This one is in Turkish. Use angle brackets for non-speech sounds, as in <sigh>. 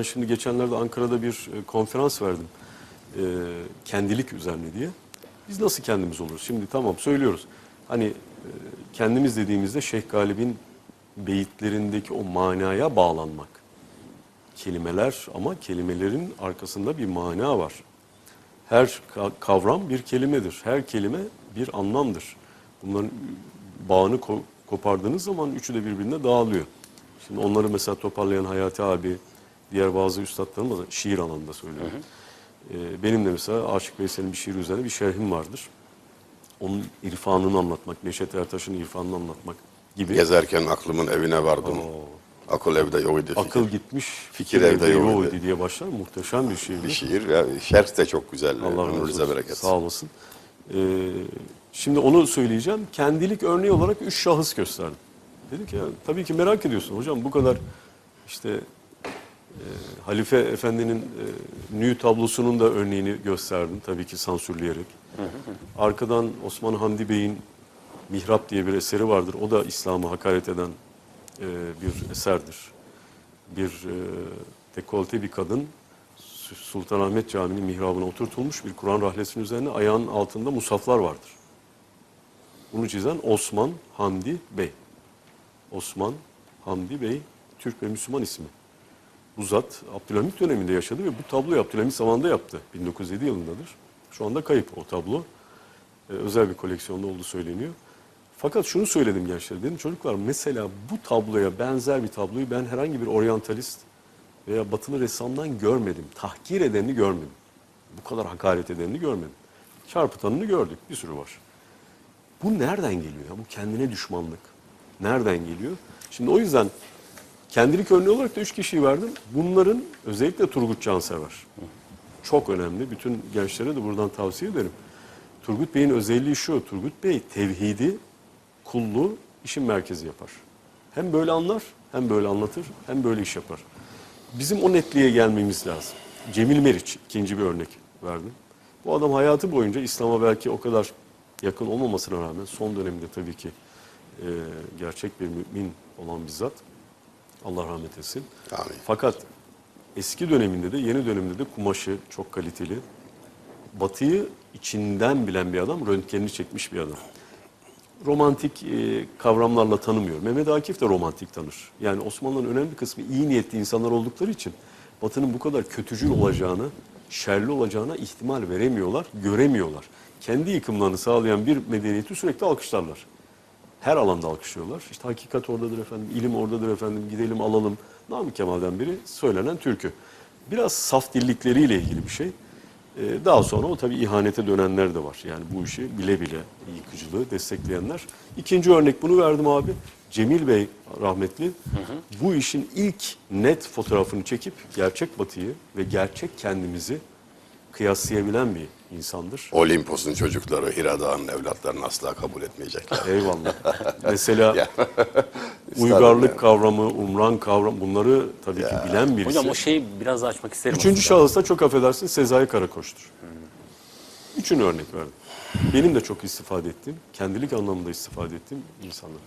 Ben şimdi geçenlerde Ankara'da bir e, konferans verdim. E, kendilik üzerine diye. Biz nasıl kendimiz oluruz? Şimdi tamam söylüyoruz. Hani e, kendimiz dediğimizde Şeyh Galip'in beyitlerindeki o manaya bağlanmak. Kelimeler ama kelimelerin arkasında bir mana var. Her ka- kavram bir kelimedir. Her kelime bir anlamdır. Bunların bağını ko- kopardığınız zaman üçü de birbirine dağılıyor. Şimdi onları mesela toparlayan Hayati abi, diğer bazı üstadlarımız da şiir alanında söylüyorum. Ee, benim de mesela Aşık Veysel'in bir şiir üzerine bir şerhim vardır. Onun irfanını anlatmak, Neşet Ertaş'ın irfanını anlatmak gibi. Gezerken aklımın evine vardım. Oo. Akıl evde yok idi. Fikir. Akıl gitmiş, Fikir evde yok idi diye başlar. Muhteşem bir şiirdir. Bir şiir. Ya, şerh de çok güzel. Allah razı olsun. bereket. Sağ olasın. Ee, şimdi onu söyleyeceğim. Kendilik örneği olarak üç şahıs gösterdim. Dedik ya tabii ki merak ediyorsun hocam bu kadar işte e, Halife Efendi'nin e, nü tablosunun da örneğini gösterdim tabii ki sansürleyerek. Arkadan Osman Hamdi Bey'in Mihrap diye bir eseri vardır. O da İslam'a hakaret eden e, bir eserdir. Bir e, dekolte bir kadın Sultanahmet Camii'nin mihrabına oturtulmuş bir Kur'an rahlesinin üzerine ayağının altında musaflar vardır. Bunu çizen Osman Hamdi Bey. Osman Hamdi Bey, Türk ve Müslüman ismi. Bu zat Abdülhamit döneminde yaşadı ve bu tabloyu Abdülhamit zamanında yaptı. 1907 yılındadır. Şu anda kayıp o tablo. Ee, özel bir koleksiyonda olduğu söyleniyor. Fakat şunu söyledim gençlere. Dedim çocuklar mesela bu tabloya benzer bir tabloyu ben herhangi bir oryantalist veya batılı ressamdan görmedim. Tahkir edenini görmedim. Bu kadar hakaret edenini görmedim. Çarpıtanını gördük. Bir sürü var. Bu nereden geliyor ya? Bu kendine düşmanlık. Nereden geliyor? Şimdi o yüzden kendilik örneği olarak da üç kişiyi verdim. Bunların özellikle Turgut Cansever. Çok önemli. Bütün gençlere de buradan tavsiye ederim. Turgut Bey'in özelliği şu. Turgut Bey tevhidi, kulluğu işin merkezi yapar. Hem böyle anlar, hem böyle anlatır, hem böyle iş yapar. Bizim o netliğe gelmemiz lazım. Cemil Meriç ikinci bir örnek verdim. Bu adam hayatı boyunca İslam'a belki o kadar yakın olmamasına rağmen son döneminde tabii ki e, gerçek bir mümin olan bir zat. Allah rahmet etsin. Amin. Fakat eski döneminde de yeni döneminde de kumaşı çok kaliteli. Batıyı içinden bilen bir adam, röntgenini çekmiş bir adam. Romantik e, kavramlarla tanımıyor. Mehmet Akif de romantik tanır. Yani Osmanlı'nın önemli kısmı iyi niyetli insanlar oldukları için Batı'nın bu kadar kötücül olacağını, şerli olacağına ihtimal veremiyorlar, göremiyorlar. Kendi yıkımlarını sağlayan bir medeniyeti sürekli alkışlarlar. Her alanda alkışlıyorlar. İşte hakikat oradadır efendim, ilim oradadır efendim, gidelim alalım. Namık Kemal'den biri söylenen türkü. Biraz saf dillikleriyle ilgili bir şey. Ee, Daha sonra o tabii ihanete dönenler de var. Yani bu işi bile bile yıkıcılığı destekleyenler. İkinci örnek bunu verdim abi. Cemil Bey rahmetli bu işin ilk net fotoğrafını çekip gerçek batıyı ve gerçek kendimizi kıyaslayabilen bir insandır. Olimpos'un çocukları Hira Dağı'nın evlatlarını asla kabul etmeyecekler. Eyvallah. <laughs> Mesela <laughs> Ya. uygarlık ya. kavramı, umran kavramı bunları tabii ki bilen birisi. Hocam o şeyi biraz daha açmak isterim. Üçüncü şahısta çok affedersin Sezai Karakoç'tur. Üçünü örnek verdim. Benim de çok istifade ettiğim, kendilik anlamında istifade ettiğim insanlar.